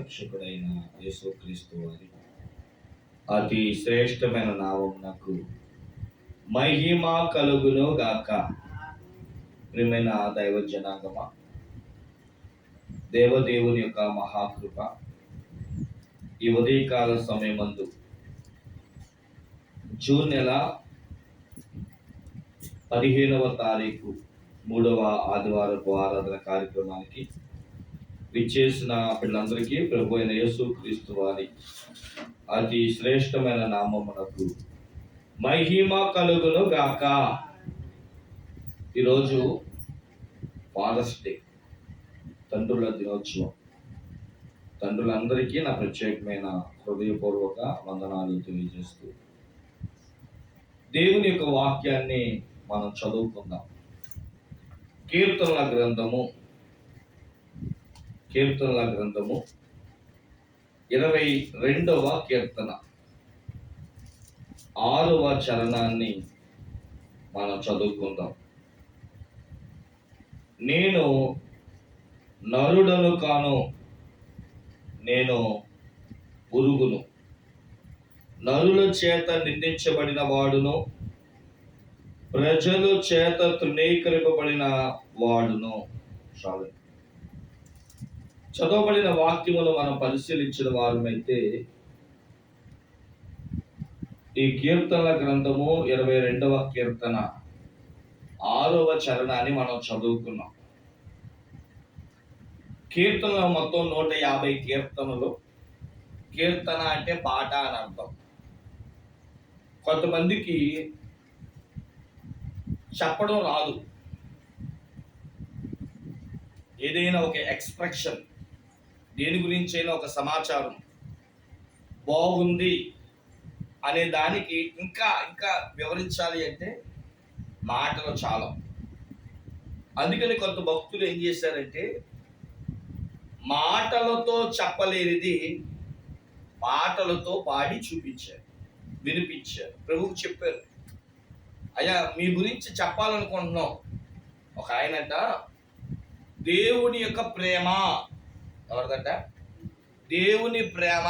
రక్షకుడైన యేసుక్రీస్తు వారి అతి శ్రేష్టమైన నామమునకు మహిమ కలుగును గాక. ప్రియమైన దైవ జనాగమ దేవదేవుని యొక్క మహాకృప ఈ ఉదయకాల సమయమందు జూన్ నెల పదిహేనవ తారీఖు మూడవ ఆదివారపు ఆరాధన కార్యక్రమానికి విచ్చేసిన పిల్లలందరికీ ప్రభు అయిన యేసు క్రీస్తు వారి అతి శ్రేష్టమైన నామమునకు మహిమ కలుగును గాక. ఈరోజు ఫాదర్స్ డే తండ్రుల దినోత్సవం. తండ్రులందరికీ నా ప్రత్యేకమైన హృదయపూర్వక వందనాలు తెలియజేస్తూ దేవుని యొక్క వాక్యాన్ని మనం చదువుకుందాం. కీర్తనల గ్రంథము కీర్తనల గ్రంథము. ఇరవై రెండవ కీర్తన. ఆరవ చరణాన్ని మనం చదువుకుందాం. నేను నరుడను కాను నేను పురుగును నరుల చేత నిందించబడిన వాడును ప్రజలు చేత తృణీకరింపబడిన వాడును. చాలు. చదవబడిన వాక్యమును మనం పరిశీలించిన వారమైతే ఈ కీర్తనల గ్రంథము ఇరవై రెండవ కీర్తన ఆరవ చరణాన్ని మనం చదువుకున్నాం. కీర్తనలు మొత్తం నూట యాభై కీర్తనలు. కీర్తన అంటే పాట అని అర్థం. కొంతమందికి చెప్పడం రాదు. ఏదైనా ఒక ఎక్స్ప్రెషన్ దేని గురించి అయినా ఒక సమాచారం బాగుంది అనే దానికి ఇంకా ఇంకా వివరించాలి అంటే మాటలు చాలా. అందుకని కొంత భక్తులు ఏం చేశారంటే మాటలతో చెప్పలేనిది పాటలతో పాడి చూపించారు వినిపించారు. ప్రభువు చెప్పారు అయ్యా మీ గురించి చెప్పాలనుకుంటున్నాం. ఒక ఆయనట దేవుని యొక్క ప్రేమ ఎవరిదంట? దేవుని ప్రేమ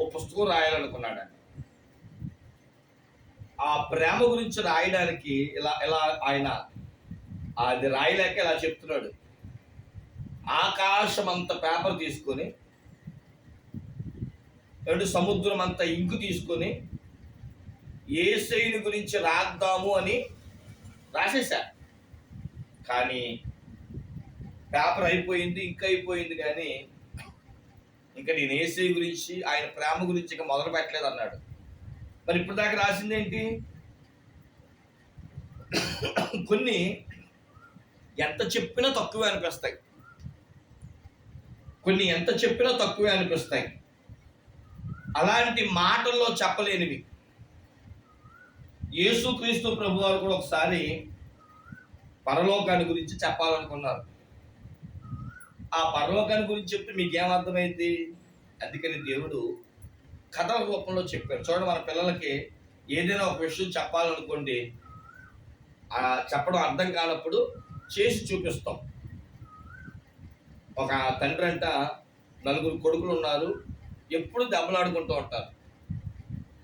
ఓ పుస్తకం రాయాలనుకున్నాడంట ఆ ప్రేమ గురించి రాయడానికి ఇలా ఇలా ఆయన అది రాయలేక ఇలా చెప్తున్నాడు. ఆకాశం అంత పేపర్ తీసుకొని రెండు సముద్రం అంత ఇంకు తీసుకొని ఏసైని గురించి రాద్దాము అని రాసేశారు. కానీ పేపర్ అయిపోయింది ఇంకా అయిపోయింది కానీ ఇంకా నేను ఏసీ గురించి ఆయన ప్రేమ గురించి ఇంకా మొదలు పెట్టలేదు అన్నాడు. మరి ఇప్పుడు దాకా రాసింది ఏంటి? కొన్ని ఎంత చెప్పినా తక్కువే అనిపిస్తాయి. కొన్ని ఎంత చెప్పినా తక్కువే అనిపిస్తాయి. అలాంటి మాటల్లో చెప్పలేనివి. యేసుక్రీస్తు ప్రభు వారు కూడా ఒకసారి పరలోకాన్ని గురించి చెప్పాలనుకున్నారు. ఆ పరలోకాన్ని గురించి చెప్తే మీకు ఏమర్థమైంది అందుకని దేవుడు కథల రూపంలో చెప్పారు చూడండి మన పిల్లలకి ఏదైనా ఒక విషయం చెప్పాలనుకోండి చెప్పడం అర్థం కానప్పుడు చేసి చూపిస్తాం. ఒక తండ్రి అంట నలుగురు కొడుకులు ఉన్నారు ఎప్పుడు దెబ్బలాడుకుంటూ ఉంటారు.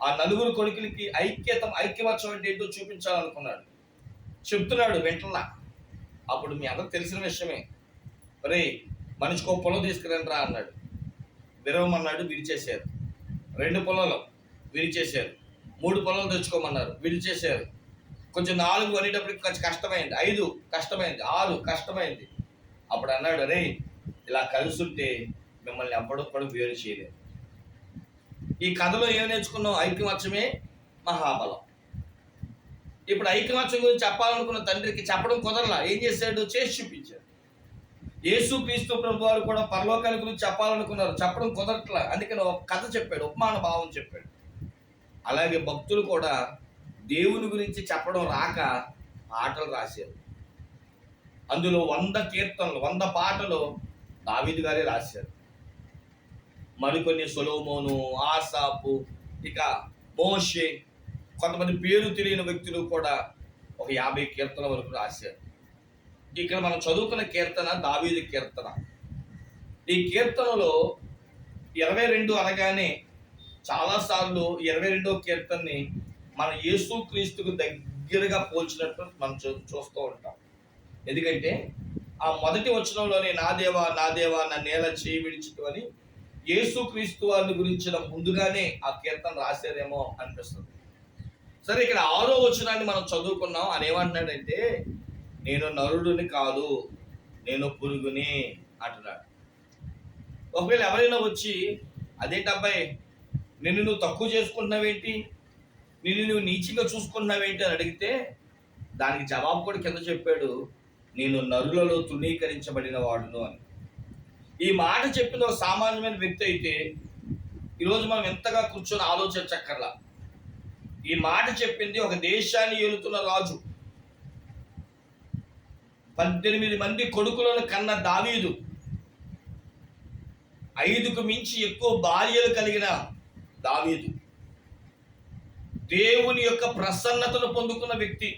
ఆ నలుగురు కొడుకులకి ఐక్యత ఐక్యమత్యం అంటే ఏంటో చూపించాలనుకున్నాడు. చెప్తున్నాడు వెంటలా. అప్పుడు మీ అందరికి తెలిసిన విషయమే. రే మనిషికి ఒక పొలం తీసుకురండి రా అన్నాడు. విరవమన్నాడు విరిచేశారు. రెండు పొలాలు విరిచేశారు. మూడు పొలాలు తెచ్చుకోమన్నారు విరిచేశారు. కొంచెం నాలుగు అనేటప్పటికి కొంచెం కష్టమైంది. ఐదు కష్టమైంది ఆరు కష్టమైంది. అప్పుడు అన్నాడు అరే ఇలా కలుసుంటే మిమ్మల్ని ఎవ్వడూ కూడా వేరు చేయలేదు ఈ కథలో ఏం నేర్చుకున్నాం ఐక్యమత్యమే మహాబలం. ఇప్పుడు ఐక్యమత్యం గురించి చెప్పాలనుకున్న తండ్రికి చెప్పడం కుదరలా? ఏం చేశాడు? చేసి చూపించాడు. యేసు క్రీస్తు ప్రభు వారు కూడా పరలోకాల గురించి చెప్పాలనుకున్నారు. చెప్పడం కుదరట్లా. అందుకని ఒక కథ చెప్పాడు. ఉపమాన భావం చెప్పాడు. అలాగే భక్తులు కూడా దేవుని గురించి చెప్పడం రాక పాటలు రాశారు. అందులో వంద కీర్తనలు వంద పాటలు దావీదు గారే రాశారు. మరికొన్ని సొలోమోను ఆసాపు ఇక మోషే కొంతమంది పేరు తెలియని వ్యక్తులు కూడా ఒక యాభై కీర్తన వరకు రాశారు. ఇక్కడ మనం చదువుకున్న కీర్తన దావీదు కీర్తన. ఈ కీర్తనలో ఇరవై రెండు అనగానే చాలాసార్లు ఇరవై రెండో కీర్తనని మన యేసు క్రీస్తుకు దగ్గరగా పోల్చినట్టు మనం చూ చూస్తూ ఉంటాం. ఎందుకంటే ఆ మొదటి వచనంలోనే నా దేవా నా దేవా నా నేల చేయి విడిచిటు అని యేసుక్రీస్తు వారిని గురించిన ముందుగానే ఆ కీర్తన రాశారేమో అనిపిస్తుంది. సరే ఇక్కడ ఆరో వచనాన్ని మనం చదువుకున్నాం. అని ఏమంటున్నాడంటే నేను నరుడుని కాదు నేను పురుగుని అంటున్నాడు. ఒకవేళ ఎవరైనా వచ్చి అదేంటి అబ్బాయి నిన్ను నువ్వు తక్కువ చేసుకుంటున్నావేంటి? నిన్ను నువ్వు నీచంగా చూసుకుంటున్నావేంటి? అని అడిగితే దానికి జవాబు కూడా కింద చెప్పాడు నేను నరులలో తృణీకరించబడిన వాడును అని. ఈ మాట చెప్పిన ఒక సామాన్యమైన వ్యక్తి అయితే ఈరోజు మనం ఎంతగా కూర్చొని ఆలోచించక్కర్లా. ఈ మాట చెప్పింది ఒక దేశాన్ని ఏలుతున్న రాజు. పద్దెనిమిది మంది కొడుకులను కన్న దావీదు. ఐదుకు మించి ఎక్కువ భార్యలు కలిగిన దావీదు. దేవుని యొక్క ప్రసన్నతను పొందుకున్న వ్యక్తి.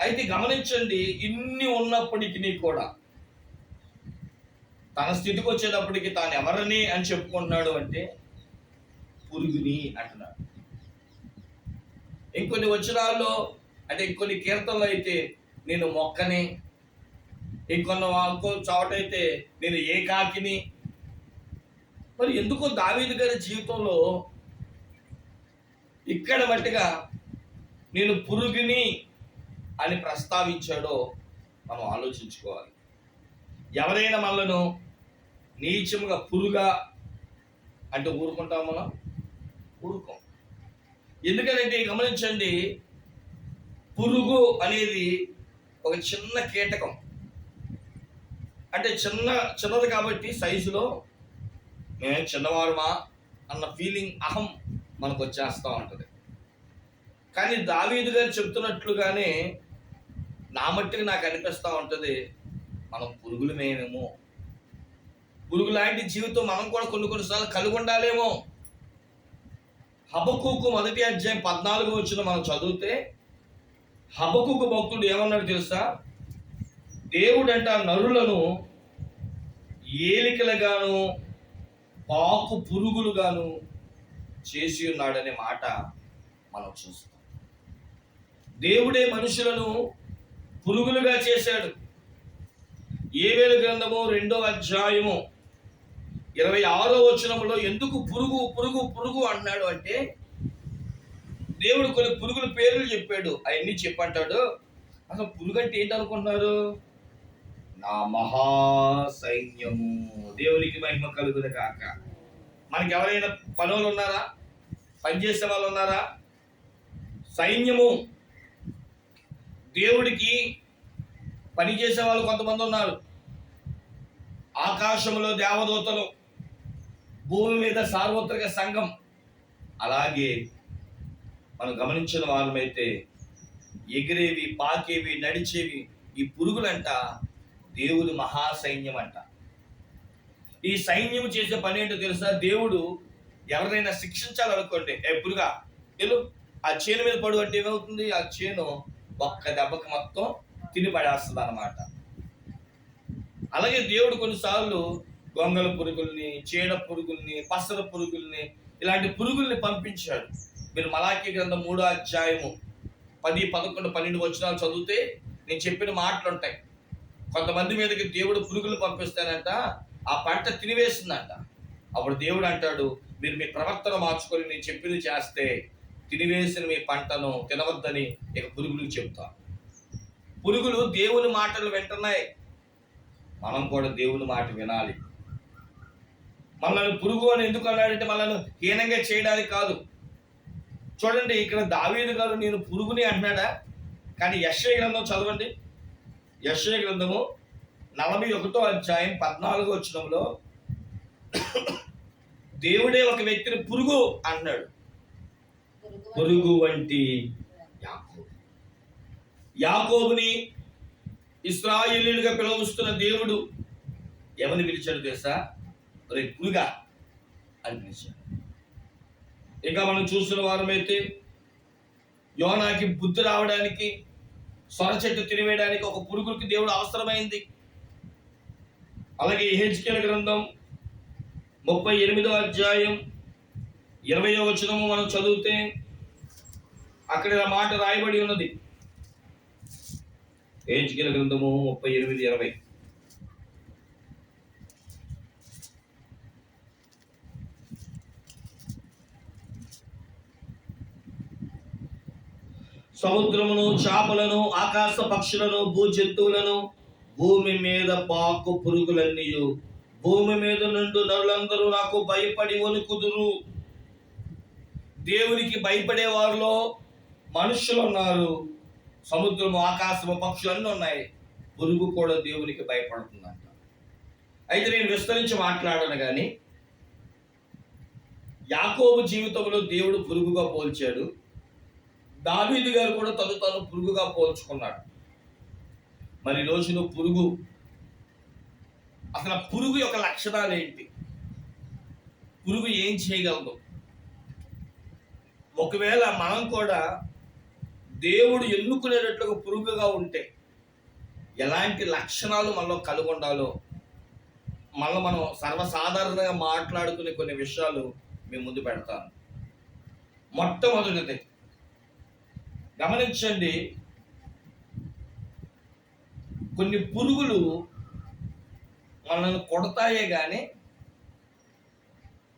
అయితే గమనించండి ఇన్ని ఉన్నప్పటికీ కూడా తన స్థితికి వచ్చేటప్పటికి తాను ఎవరిని అని చెప్పుకుంటున్నాడు అంటే పురుగుని అంటున్నాడు. ఇంకొన్ని వచనాల్లో అంటే ఇంకొన్ని కీర్తనలు అయితే నేను మొక్కని ఇంకొన్న ఇంకో చోట అయితే నేను ఏకాకిని. మరి ఎందుకో దావీదు గారి జీవితంలో ఇక్కడ మట్టిగా నేను పురుగుని అని ప్రస్తావించాడో మనం ఆలోచించుకోవాలి. ఎవరైనా మనలను నీచముగా పురుగా అంటే ఊరుకుంటాం మనం? ఊరుకోం. ఎందుకంటే గమనించండి పురుగు అనేది ఒక చిన్న కీటకం. అంటే చిన్న చిన్నది కాబట్టి సైజులో మేము చిన్నవారుమా అన్న ఫీలింగ్ అహం మనకు వచ్చేస్తూ ఉంటుంది. కానీ దావీదు గారు చెప్తున్నట్లుగానే నా మట్టుకు నాకు అనిపిస్తూ ఉంటుంది మనం పురుగులు మేమేమో. పురుగు లాంటి జీవితం మనం కూడా కొన్ని కొన్నిసార్లు కలిగి ఉండాలేమో హబకుకు మొదటి అధ్యాయం పద్నాలుగు వచ్చిన మనం చదివితే హబకుకు భక్తుడు ఏమన్నాడు తెలుసా? దేవుడంట నరులను ఏలికలుగాను పాకు పురుగులుగాను చేసి ఉన్నాడనే మాట మనం చూస్తాం. దేవుడే మనుషులను పురుగులుగా చేశాడు. ఏవేలు గ్రంథము రెండో అధ్యాయము ఇరవై ఆరో వచనంలో ఎందుకు పురుగు పురుగు పురుగు అన్నాడు అంటే దేవుడు కొన్ని పురుగుల పేర్లు చెప్పాడు. అవన్నీ చెప్పంటాడు. అసలు పురుగు అంటే ఏంటి అనుకుంటున్నారు? నా మహా సైన్యము. దేవునికి మహిమ కలుగుదు కాక మనకి ఎవరైనా పనులు ఉన్నారా? పనిచేసే వాళ్ళు ఉన్నారా? సైన్యము. దేవుడికి పని చేసే వాళ్ళు కొంతమంది ఉన్నారు. ఆకాశంలో దేవదూతలు భూమి మీద సార్వత్రిక సంఘం. అలాగే మనం గమనించిన వారమైతే ఎగిరేవి పాకేవి నడిచేవి ఈ పురుగులంట దేవుడు మహాసైన్యం అంట ఈ సైన్యం చేసే పని ఏంటో తెలుసా? దేవుడు ఎవరినైనా శిక్షించాలనుకోండి ఎప్పుడుగా తెలు ఆ చేను మీద పడు అంటే ఏమవుతుంది? ఆ చేను ఒక్క దెబ్బకి మొత్తం తిని పడేస్తుంది అనమాట అలాగే దేవుడు కొన్నిసార్లు గొంగల పురుగుల్ని చీడ పురుగుల్ని పసర పురుగుల్ని ఇలాంటి పురుగుల్ని పంపించాడు. మీరు మలాఖీ గ్రంథం మూడో అధ్యాయము పది పదకొండు పన్నెండు వచనాలు చదివితే నేను చెప్పిన మాటలు ఉంటాయి. కొంతమంది మీదకి దేవుడు పురుగులు పంపిస్తానంట ఆ పంట తినివేస్తుందంట అప్పుడు దేవుడు అంటాడు మీరు మీ ప్రవర్తన మార్చుకొని నేను చెప్పింది చేస్తే తినివేసిన మీ పంటను తినవద్దని ఇక పురుగులకు చెప్తా. పురుగులు దేవుని మాటలు వింటున్నాయి. మనం కూడా దేవుని మాట వినాలి. మనల్ని పురుగు అని ఎందుకు అన్నాడంటే మనల్ని హీనంగా చేయడానికి కాదు. చూడండి ఇక్కడ దావీదు గారు నేను పురుగుని అంటున్నాడా? కానీ యశ్వ గ్రంథం చదవండి. యశ్వ గ్రంథము నలభై ఒకటో అధ్యాయం పద్నాలుగో వచ్చినంలో దేవుడే ఒక వ్యక్తిని పురుగు అన్నాడు పురుగు వంటి యాకోబుని ఇస్రాయిలీలుగా పిలవస్తున్న దేవుడు ఎవరిని పిలిచాడు తెలుసా? రే పురుగా అని పిలిచాడు. ఇంకా మనం చూసిన వారమైతే యోనాకి బుద్ధి రావడానికి సొర చెట్టు తినివేయడానికి ఒక పురుగుకి దేవుడు అవసరమైంది. అలాగే హెచ్కేల గ్రంథం ముప్పై ఎనిమిదో అధ్యాయం ఇరవయో వచనము మనం చదివితే అక్కడ మాట రాయబడి ఉన్నది. హెచ్కేల గ్రంథము ముప్పై ఎనిమిది ఇరవై. సముద్రమును చేపలను ఆకాశ పక్షులను భూ జంతువులను భూమి మీద పాకు పురుగులన్నీయు. భూమి మీద నుండి నరులందరూ నాకు భయపడి వణుకుదురు. దేవునికి భయపడే వారిలో మనుషులు ఉన్నారు. సముద్రము ఆకాశము పక్షులు అన్నీ ఉన్నాయి. పురుగు కూడా దేవునికి భయపడుతుందంట. అయితే నేను విస్తరించి మాట్లాడను కానీ యాకోబు జీవితంలో దేవుడు పురుగుగా పోల్చాడు. దావీదు గారు కూడా తను తను పురుగుగా పోల్చుకున్నాడు. మరి ఈ పురుగు. అసలు ఆ పురుగు యొక్క లక్షణాలు ఏంటి? పురుగు ఏం చేయగలదు? ఒకవేళ మనం కూడా దేవుడు ఎన్నుకునేటట్లుగా పురుగుగా ఉంటే ఎలాంటి లక్షణాలు మనలో కలిగి ఉండాలో మళ్ళీ మనం సర్వసాధారణంగా మాట్లాడుకునే కొన్ని విషయాలు మేము ముందు పెడతాను. మొట్టమొదటిది గమనించండి కొన్ని పురుగులు మనల్ని కొడతాయే కానీ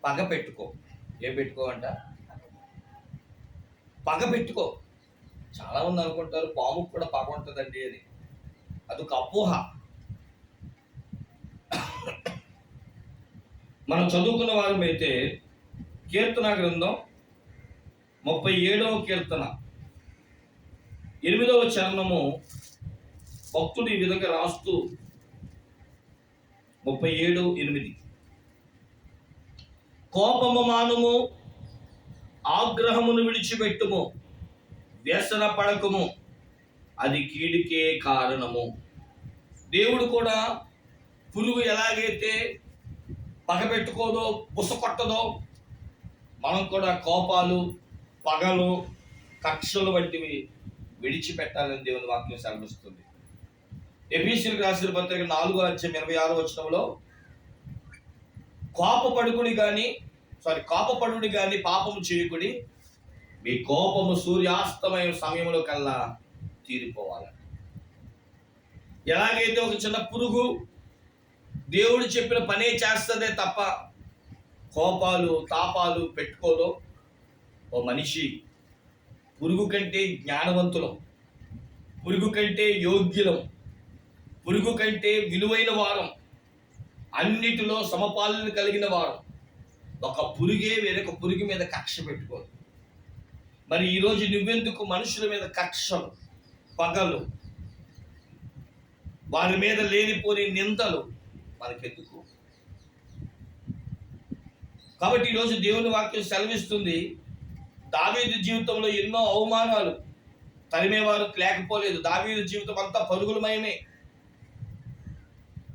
పగ పెట్టుకో. ఏం పెట్టుకో అంట పగ పెట్టుకో. చాలా మంది అనుకుంటారు పాముకు కూడా పగ ఉంటుందండి అని. అదొక అపోహ. మనం చదువుకున్న వారమైతే కీర్తన గ్రంథం ముప్పై ఏడవ కీర్తన. ఎనిమిదవ చరణము భక్తుడు ఈ విధంగా రాస్తూ ముప్పై ఏడు ఎనిమిది. కోపము మానుము ఆగ్రహమును విడిచిపెట్టుము వ్యసన పడకము అది కీడికే కారణము. దేవుడు కూడా పురుగు ఎలాగైతే పగబెట్టుకోదో బుసకొట్టదో మనం కూడా కోపాలు పగలు కక్షలు వంటివి విడిచిపెట్టాలని దేవుని వాక్యం సెలవిస్తుంది. ఎబిసిల్ రాసిన పత్రిక నాలుగో అధ్యయం ఇరవై ఆరో వచనంలో కోపపడుకుని కానీ సారీ కోపపడుని కానీ పాపము చేయకుడి మీ కోపము సూర్యాస్తమైన సమయంలో కల్లా తీరిపోవాలి. ఎలాగైతే ఒక చిన్న పురుగు దేవుడు చెప్పిన పనే చేస్తుందే తప్ప కోపాలు తాపాలు పెట్టుకోదో ఓ మనిషి పురుగు కంటే జ్ఞానవంతులం పురుగు కంటే యోగ్యులం పురుగు కంటే విలువైన వారం అన్నిటిలో సమపాలన కలిగిన వారం. ఒక పురుగే వేరొక పురుగు మీద కక్ష పెట్టుకోదు. మరి ఈరోజు నువ్వెందుకు మనుషుల మీద కక్షలు పగలు వారి మీద లేనిపోని నిందలు? మనకెందుకు? కాబట్టి ఈరోజు దేవుని వాక్యం సెలవిస్తుంది దావీదు జీవితంలో ఎన్నో అవమానాలు తరిమేవారు లేకపోలేదు. దావీదు జీవితం అంతా పరుగులమయమే.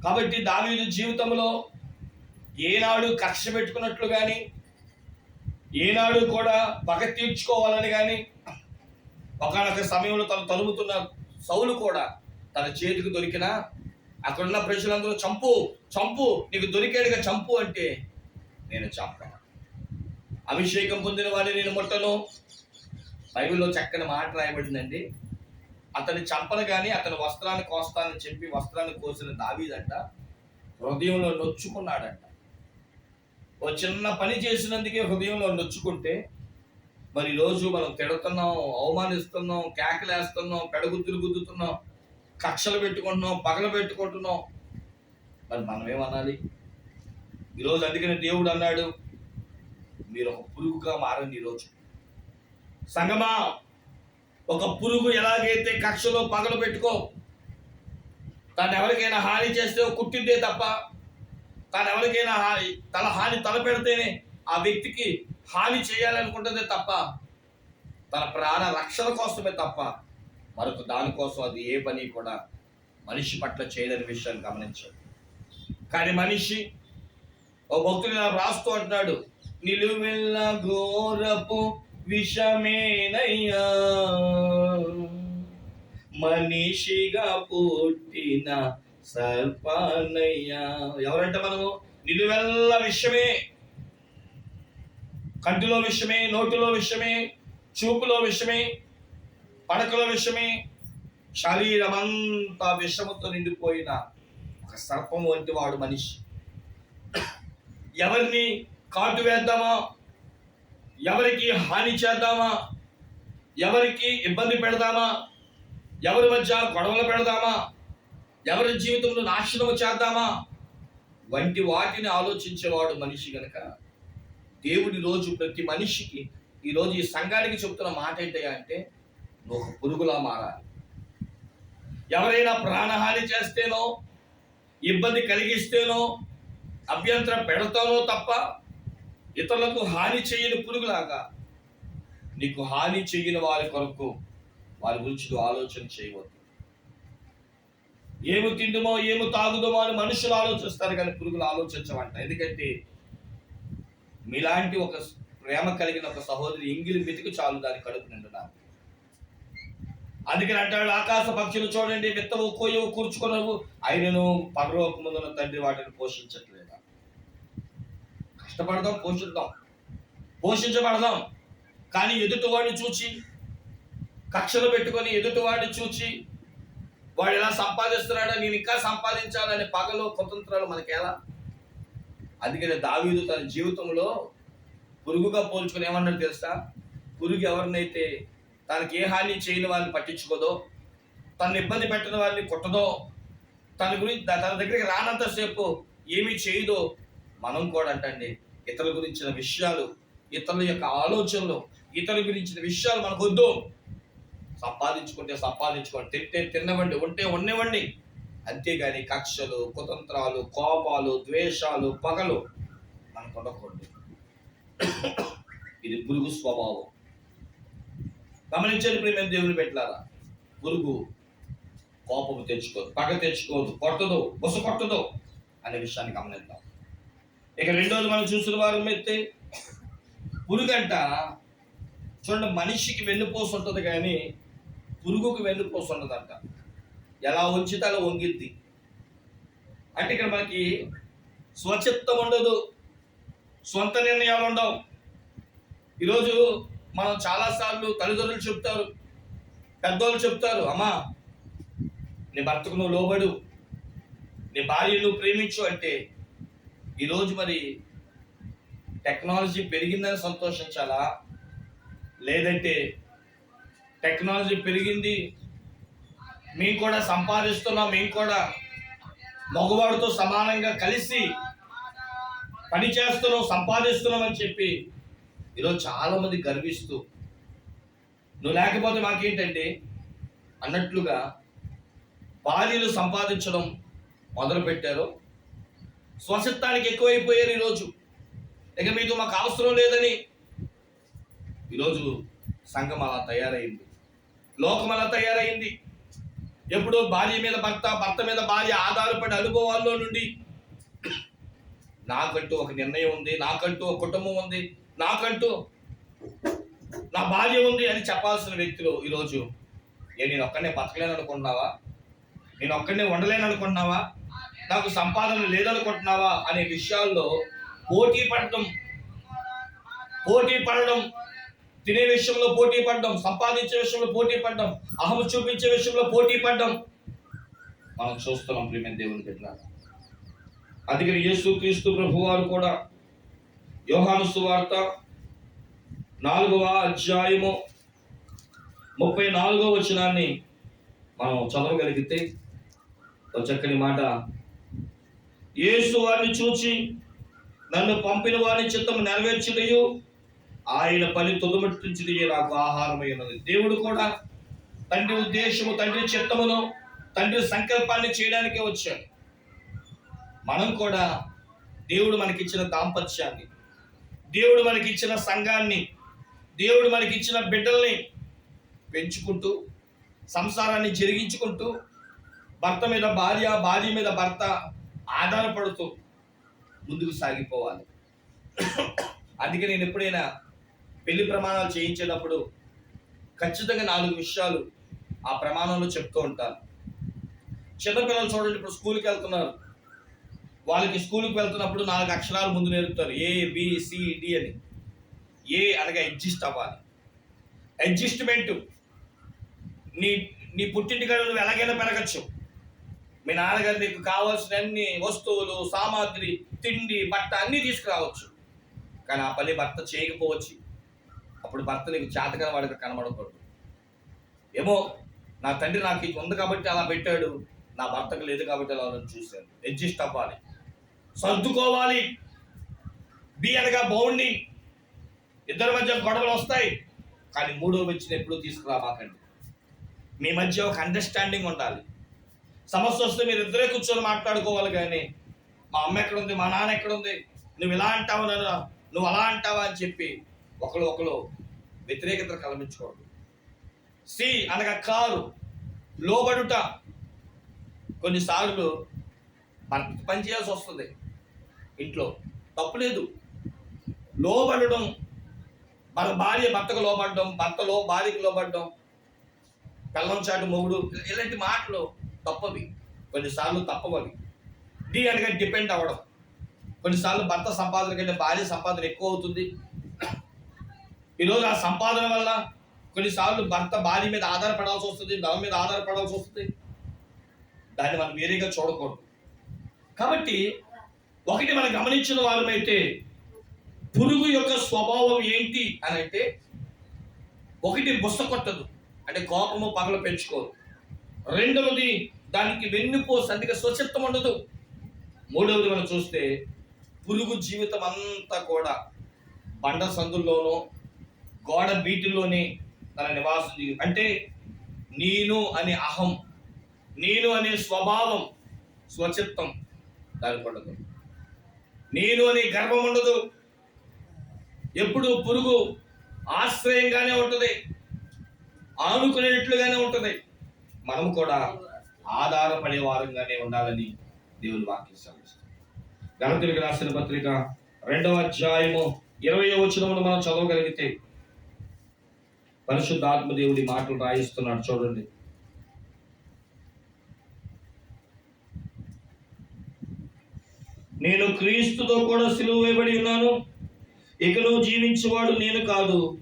కాబట్టి దావీదు జీవితంలో ఏనాడు కక్ష పెట్టుకున్నట్లు కానీ ఏనాడు కూడా పగ తీర్చుకోవాలని కానీ ఒకనొక సమయంలో తను తలుముతున్న సౌలు కూడా తన చేతికి దొరికిన అక్కడున్న ప్రజలందరూ చంపు చంపు నీకు దొరికాడుగా చంపు అంటే నేను చంపాను. అభిషేకం పొందిన వాడిని నేను ముట్టను బైబిల్లో చక్కని మాట రాయబడిందండి. అతని చంపను కానీ అతని వస్త్రాన్ని కోస్తానని చెప్పి వస్త్రాన్ని కోసిన దావీదంట. హృదయంలో నొచ్చుకున్నాడంట. ఓ చిన్న పని చేసినందుకే హృదయంలో నొచ్చుకుంటే మరి రోజు మనం తిడుతున్నాం అవమానిస్తున్నాం కేకలేస్తున్నాం పెడగుద్దులు గుద్దుతున్నాం కక్షలు పెట్టుకుంటున్నాం పగలు పెట్టుకుంటున్నాం. మరి మనం ఏమనాలి ఈరోజు అందుకని దేవుడు అన్నాడు మీరు ఒక పురుగుగా మారండి ఈరోజు. సంగమా ఒక పురుగు ఎలాగైతే కక్షలో పగలు పెట్టుకో తాను ఎవరికైనా హాని చేస్తే కుట్టిద్దే తప్ప తాను ఎవరికైనా హాని తల హాని తలపెడితేనే ఆ వ్యక్తికి హాని చేయాలనుకుంటుందే తప్ప తన ప్రాణ రక్షణ కోసమే తప్ప మరొక దానికోసం అది ఏ పని కూడా మనిషి పట్ల చేయలేని విషయాన్ని గమనించాడు కానీ మనిషి ఓ భక్తుడు ఇలా రాస్తూ అంటున్నాడు నిలువెల్ల ఘోరపు విషమేనయ్యా. మనిషిగా పుట్టిన సర్పాన్నయ్యా. ఎవరంటే మనము? నిలువెల్ల విషయమే కంటిలో విషయమే నోటిలో విషయమే చూపులో విషయమే పడకలో విషయమే శరీరమంతా విషముతో నిండిపోయిన ఒక సర్పం వంటి వాడు మనిషి. ఎవరిని కాటు వేద్దామా? ఎవరికి హాని చేద్దామా? ఎవరికి ఇబ్బంది పెడదామా? ఎవరి మధ్య గొడవలు పెడదామా? ఎవరి జీవితంలో నాశనం చేద్దామా? వంటి వాటిని ఆలోచించేవాడు మనిషి గనక దేవుడి రోజు ప్రతి మనిషికి ఈరోజు ఈ సంఘానికి చెప్తున్న మాట ఏంటయ్యా అంటే నువ్వు ఒక పురుగులా మారాలి. ఎవరైనా ప్రాణహాని చేస్తేనో ఇబ్బంది కలిగిస్తేనో అభ్యంతరం పెడతానో తప్ప ఇతరులకు హాని చేయని పురుగులాగా. నీకు హాని చేయని వారి కొరకు వారి గురించి నువ్వు ఆలోచన చేయవద్దు. ఏమి తిండుమో ఏమి తాగుదమో అని మనుషులు ఆలోచిస్తారు కానీ పురుగులు ఆలోచించమంట ఎందుకంటే మీలాంటి ఒక ప్రేమ కలిగిన ఒక సహోదరి ఇంగిలి వెతికి చాలు దాని కడుపు నిండడానికి అందుకని అంటాడు ఆకాశ పక్షులు చూడండి విత్తవు కోయవు కూర్చుకునవు. ఆయనను పరలోక తండ్రి వాటిని పోషించట్లేదు. కష్టపడదాం పోషిద్దాం. పోషించబడదాం కానీ ఎదుటివాడిని చూచి కక్షలు పెట్టుకొని ఎదుటివాడిని చూచి వాడు ఎలా సంపాదిస్తున్నాడో నేను ఇంకా సంపాదించాలనే పగలో కుతంత్రాలు మనకి ఎలా అందుకని దావీదు తన జీవితంలో పురుగుగా పోల్చుకుని ఏమన్నాడు తెలుసా? పురుగు ఎవరినైతే తనకి ఏ హాని చేయని వారిని పట్టించుకోదో తను ఇబ్బంది పెట్టిన వారిని కొట్టదో తన గురించి తన దగ్గరికి రానంతసేపు ఏమీ చేయదో మనం కూడా అంటండి. ఇతరుల గురించిన విషయాలు ఇతరుల యొక్క ఆలోచనలు ఇతరుల గురించిన విషయాలు మనకు వద్దు. సంపాదించుకుంటే సంపాదించుకోండి తింటే తినవండి ఉంటే ఉండేవండి అంతేగాని కక్షలు కుతంత్రాలు కోపాలు ద్వేషాలు పగలు మనకు ఉండకూడదు. ఇది పురుగు స్వభావం. గమనించండి ప్రేమ దేవుని పెట్టారా పురుగు కోపము తెచ్చుకోదు పగ తెచ్చుకోదు కొట్టదు బుస కొట్టదు అనే విషయాన్ని గమనిద్దాం. ఇక రెండోది మనం చూసిన వారం అయితే పురుగంట. చూడండి మనిషికి వెన్నుపోసు ఉంటుంది కానీ పురుగుకు వెన్నుపోసు ఉండదంట. ఎలా ఉంచితే అలా వంగిద్ది. అంటే ఇక్కడ మనకి స్వచ్ఛత్వం ఉండదు సొంత నిర్ణయాలు ఉండవు. ఈరోజు మనం చాలాసార్లు తల్లిదండ్రులు చెప్తారు పెద్దోళ్ళు చెప్తారు అమ్మా నీ భర్తకు నువ్వు లోబడు నీ భార్య నువ్వు ప్రేమించు అంటే ఈరోజు మరి టెక్నాలజీ పెరిగిందని సంతోషించాలా? లేదంటే టెక్నాలజీ పెరిగింది మేము కూడా సంపాదిస్తున్నాం మేము కూడా మగవాడితో సమానంగా కలిసి పని చేస్తున్నాం సంపాదిస్తున్నాం అని చెప్పి ఈరోజు చాలామంది గర్విస్తూ నువ్వు లేకపోతే మాకేంటంటే అన్నట్లుగా భార్యలు సంపాదించడం మొదలుపెట్టారు. పెట్టారు ఎక్కువైపోయారు ఈరోజు. ఇక మీతో మాకు అవసరం లేదని ఈరోజు సంఘం అలా తయారైంది. లోకం అలా తయారైంది. ఎప్పుడో భార్య మీద భర్త భర్త మీద భార్య ఆధారపడి అనుభవాల్లో నుండి నాకంటూ ఒక నిర్ణయం ఉంది నాకంటూ ఒక కుటుంబం ఉంది నాకంటూ నా భార్య ఉంది అని చెప్పాల్సిన వ్యక్తులు ఈరోజు ఏ నేను ఒక్కడనే బతకలేను అనుకున్నావా నేను ఒక్కడనే ఉండలేను అనుకున్నావా నాకు సంపాదన లేదనుకుంటున్నావా అనే విషయాల్లో పోటీ పడడం పోటీ పడడం తినే విషయంలో పోటీ పడడం సంపాదించే విషయంలో పోటీ పడడం అహం చూపించే విషయంలో పోటీ పడడం మనం చూస్తున్నాం ప్రేమ దేవుని బిడ్డ అందుకని యేసు క్రీస్తు ప్రభు వారు కూడా యోహాను సువార్త నాలుగవ అధ్యాయము ముప్పై నాలుగవ వచనాన్ని మనం చదవగలిగితే ఒక చక్కని మాట యేసు వారిని చూచి నన్ను పంపిన వారి చిత్తము నెరవేర్చుటయు. ఆయన పని తుదముట్టించుటయే నాకు ఆహారమైనది దేవుడు కూడా తండ్రి ఉద్దేశము తండ్రి చిత్తమును తండ్రి సంకల్పాన్ని చేయడానికే వచ్చాడు. మనం కూడా దేవుడు మనకిచ్చిన దాంపత్యాన్ని దేవుడు మనకిచ్చిన సంఘాన్ని దేవుడు మనకిచ్చిన బిడ్డల్ని పెంచుకుంటూ సంసారాన్ని జరిగించుకుంటూ భర్త మీద భార్య భార్య మీద భర్త ఆధారపడుతూ ముందుకు సాగిపోవాలి. అందుకే నేను ఎప్పుడైనా పెళ్ళి ప్రమాణాలు చేయించేటప్పుడు ఖచ్చితంగా నాలుగు విషయాలు ఆ ప్రమాణంలో చెప్తూ ఉంటాను. చిన్నపిల్లలు చూడండి ఇప్పుడు స్కూల్కి వెళ్తున్నారు. వాళ్ళకి స్కూల్కి వెళ్తున్నప్పుడు నాలుగు అక్షరాలు ముందు నేర్పుతారు. ఏ బిసిడి అని. ఏ అనగా అడ్జస్ట్ అవ్వాలి. అడ్జస్ట్మెంట్ నీ నీ పుట్టింటికాడ నువ్వు ఎలాగైనా పెరగచ్చు. మీ నాన్నగారు నీకు కావాల్సిన అన్ని వస్తువులు సామాగ్రి తిండి బట్ట అన్నీ తీసుకురావచ్చు. కానీ ఆ పని భర్త చేయకపోవచ్చు. అప్పుడు భర్త నీకు చేతకని వాడికి కనబడకూడదు. ఏమో నా తండ్రి నాకు ఇది ఉంది కాబట్టి అలా పెట్టాడు. నా భర్తకు లేదు కాబట్టి అలా చూశాను. అడ్జస్ట్ అవ్వాలి. సర్దుకోవాలి. బి అనగా బౌండింగ్ ఇద్దరి మధ్య గొడవలు వస్తాయి. కానీ మూడో వచ్చిన ఎప్పుడూ తీసుకురాబాకండి మీ మధ్య ఒక అండర్స్టాండింగ్ ఉండాలి. సమస్య వస్తే మీరు ఇద్దరే కూర్చొని మాట్లాడుకోవాలి కానీ మా అమ్మ ఎక్కడ ఉంది మా నాన్న ఎక్కడ ఉంది నువ్వు ఇలా అంటావు నన్ను నువ్వు అలా అంటావా అని చెప్పి ఒకరు ఒకరు వ్యతిరేకత కలమించకూడదు సి అనగా కారు లోబడుట. కొన్నిసార్లు భర్త పని చేయాల్సి వస్తుంది. ఇంట్లో తప్పులేదు లోబడడం మన భార్య భర్తకు లోబడడం భర్తలో భార్యకు లోబడడం కళ్ళం చాటు మొగుడు ఇలాంటి మాటలు తప్పవి. కొన్నిసార్లు తప్పవవి. డి అనగా డిపెండ్ అవ్వడం. కొన్నిసార్లు భర్త సంపాదన కంటే భార్య సంపాదన ఎక్కువ అవుతుంది. ఈరోజు ఆ సంపాదన వల్ల కొన్నిసార్లు భర్త భార్య మీద ఆధారపడాల్సి వస్తుంది ధనం మీద ఆధారపడాల్సి వస్తుంది. దాన్ని మనం వేరేగా చూడకూడదు. కాబట్టి ఒకటి మనం గమనించిన వారమైతే పురుగు యొక్క స్వభావం ఏంటి అని అంటే ఒకటి బుస్త కొట్టదు. అంటే కోపము పగలు పెంచుకోదు. రెండవది దానికి వెన్నుపోసు అందుకే స్వచ్ఛత్వం ఉండదు. మూడవది మనం చూస్తే పురుగు జీవితం అంతా కూడా బండ సందుల్లోనూ గోడ బీటిలోనే తన నివాసం అంటే నేను అనే అహం నేను అనే స్వభావం స్వచిత్తం దానికి ఉండదు. నేను అనే గర్వం ఉండదు. ఎప్పుడు పురుగు ఆశ్రయంగానే ఉంటుంది ఆనుకునేటట్లుగానే ఉంటుంది. మనం కూడా ఆధారపడే వారంగానే ఉండాలని దేవుడు వాక్యం సెలవిస్తుంది. గణతులకు రాసిన పత్రిక రెండవ అధ్యాయము ఇరవై వచనమును మనం చదవగలిగితే పరిశుద్ధ ఆత్మదేవుడి మాటలు రాయిస్తున్నాడు. చూడండి. నేను క్రీస్తుతో కూడా సిలువ వేయబడి ఉన్నాను. ఇకను జీవించేవాడు నేను కాదు.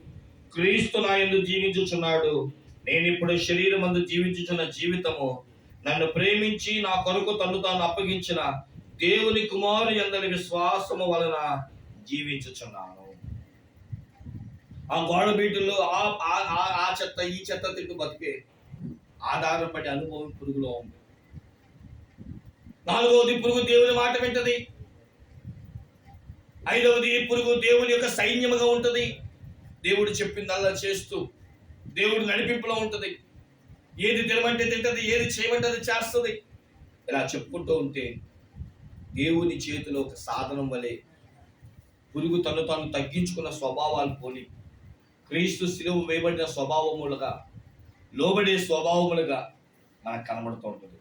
క్రీస్తు నా ఎందు జీవించుచున్నాడు. నేను ఇప్పుడు శరీరం మందు జీవించుచున్న జీవితము నన్ను ప్రేమించి నా కొరకు తను తాను అప్పగించిన దేవుని కుమారు ఎందరి విశ్వాసము వలన జీవించుచున్నాను. ఆ గోడ బీటుల్లో ఆ ఆ- చెత్త ఈ చెత్త తింటూ బతికే ఆధారపడి అనుభవం పురుగులో ఉంది. నాలుగవది పురుగు దేవుని మాట వింటది. ఐదవది పురుగు దేవుని యొక్క సైన్యముగా ఉంటుంది. దేవుడు చెప్పిందల్లా చేస్తూ దేవుడు నడిపింపులో ఉంటుంది. ఏది తినమంటే తింటది ఏది చేయమంటే అది చేస్తుంది. ఇలా చెప్పుకుంటూ ఉంటే దేవుని చేతిలో ఒక సాధనం వలె పురుగు తను తాను తగ్గించుకున్న స్వభావాలు పోలి క్రీస్తు శిలువు వేయబడిన స్వభావములుగా లోబడే స్వభావములుగా మనకు కనబడుతూ ఉంటుంది.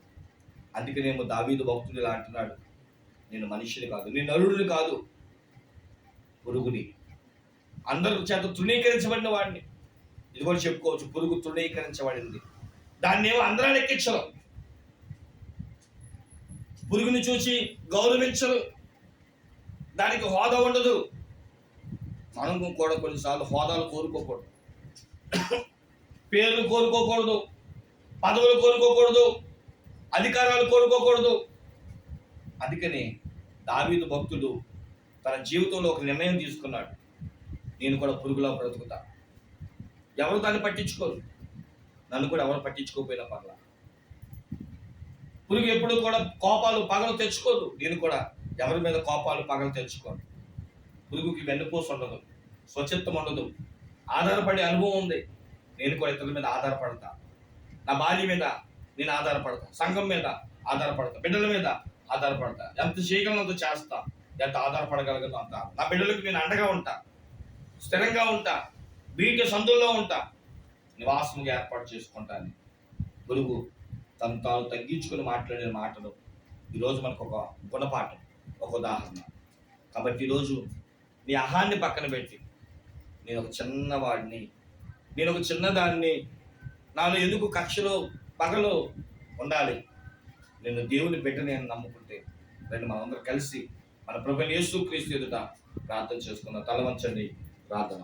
అందుకనేమో దావీదు భక్తుడు ఇలా అంటున్నాడు. నేను మనిషిని కాదు నేను నరుడిని కాదు పురుగుని. అందరి చేత తృణీకరించబడిన వాడిని. ఇది కూడా చెప్పుకోవచ్చు పురుగు తృణీకరించబడింది. దాన్ని ఏమో అందరాలు ఎక్కించరు. పురుగుని చూసి గౌరవించరు. దానికి హోదా ఉండదు. మనం కూడా కొన్నిసార్లు హోదాలు కోరుకోకూడదు. పేర్లు కోరుకోకూడదు. పదవులు కోరుకోకూడదు. అధికారాలు కోరుకోకూడదు. అందుకని దావీదు భక్తుడు తన జీవితంలో ఒక నిర్ణయం తీసుకున్నాడు. నేను కూడా పురుగులా బ్రతుకుతా. ఎవరు దాన్ని పట్టించుకోరు? నన్ను కూడా ఎవరు పట్టించుకోకపోయినా పర్లా. పురుగు ఎప్పుడు కూడా కోపాలు పగలు తెచ్చుకోదు. నేను కూడా ఎవరి మీద కోపాలు పగలు తెచ్చుకోను. పురుగుకి వెన్నుపూస ఉండదు స్వచ్ఛత్వం ఉండదు. ఆధారపడే అనుభవం ఉంది. నేను కూడా ఇతరుల మీద ఆధారపడతా. నా భార్య మీద నేను ఆధారపడతా. సంఘం మీద ఆధారపడతా. బిడ్డల మీద ఆధారపడతా. ఎంత చేయగలనంత చేస్తా. ఎంత ఆధారపడగలగదో అంత. నా బిడ్డలకు నేను అండగా ఉంటా. స్థిరంగా ఉంటా. వీటి సందుల్లో ఉంటా. నివాసముగా ఏర్పాటు చేసుకుంటాను. గురువు తను తాను తగ్గించుకుని మాట్లాడిన మాటలు ఈరోజు మనకు ఒక గుణపాఠం ఒక ఉదాహరణ. కాబట్టి ఈరోజు నీ అహాన్ని పక్కన పెట్టి నేను ఒక చిన్నవాడిని నేను ఒక చిన్నదాన్ని నాలో ఎందుకు కక్షలో పగలు ఉండాలి? నేను దేవుని బిడ్డని అని నమ్ముకుంటే రెండు మనందరం కలిసి మన ప్రభు యేసు క్రీస్తు ఎదుట ప్రార్థన చేసుకుందాం. తల వంచండి ప్రార్థన.